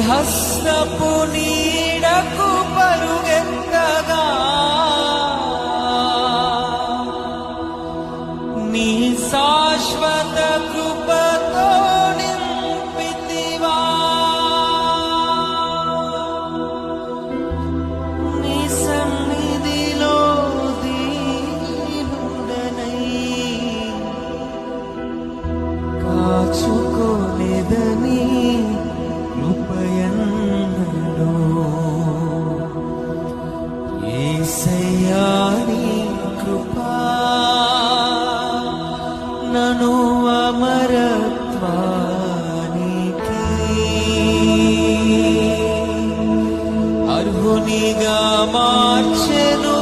హస్తపు నీడకు పరుగెత్తగా నీ శాశ్వత కృపతో నింపితివా. నీ సన్నిధిలో దీనుడనై. కాచు సయ్యాని కృపా నను అమరత్వానికి అర్హునిగా మార్చెను.